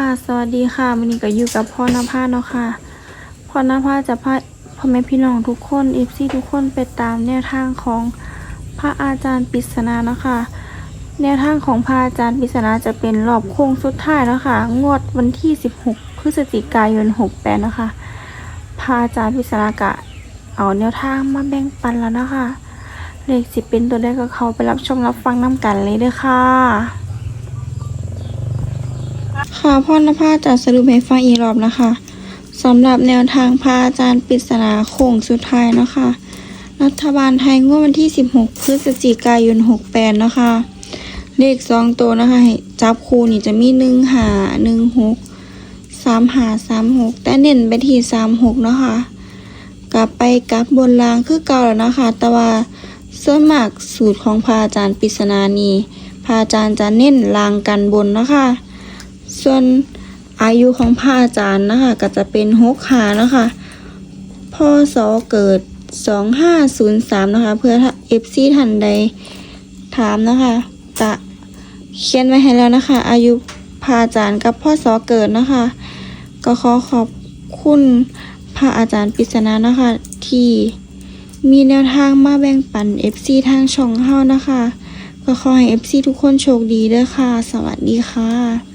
ค่ะ สวัสดีค่ะวันนี้ก็อยู่กับพ่อนภาเนาะค่ะพ่อนภาจะพาพ่อแม่พี่น้องทุกคนเอฟซี่ทุกคนไปตามแนวทางของพระอาจารย์ปริศนาเนาะค่ะแนวทางของพระอาจารย์ปริศนาจะเป็นรอบโค้งสุดท้ายเนาะค่ะงวดวันที่ 16 พฤศจิกายน 68เนาะค่ะพระอาจารย์ปริศนากะเอาแนวทางมาแบ่งปันแล้วนะคะเลขสิบเป็นตัวได้ก็เขาไปรับชมรับฟังน้ำกันเลยเด้อค่ะ ค่ะพ่อนภาจะสรุปให้ฟังอีกรอบนะคะสำหรับแนวทางพระอาจารย์ปริศนาโค้งสุดท้ายนะคะ รัฐบาลไทยงวดวันที่ 16 พฤศจิกายน 68 นะคะ เลขสองตัวนะคะจับคู่นี่จะมี1หา1 6 3หา3 6แต่เน้นไปที่3 6เนะคะ กลับไปกลับบนรางคือเก่าแล้วนะคะ แต่ว่าส่วนมากสูตรของพระอาจารย์ปริศนานีพระอาจารย์จะเน้นรางกันบนนะคะ ส่วนอายุของพระอาจารย์นะคะก็จะเป็นหกหานะคะพ่อสอเกิดสองห้าศูนย์สามนะคะ เพื่อเอฟซีทันใดถามนะคะ จะเขียนไว้ให้แล้วนะคะ อายุพระอาจารย์กับพ่อสอเกิดนะคะ ก็ขอขอบคุณพระอาจารย์ปิศนานะคะ ที่มีแนวทางมาแบ่งปัน FC ทางช่องเฮานะคะ ก็ขอให้ FC ทุกคนโชคดีด้อค่ะ สวัสดีค่ะ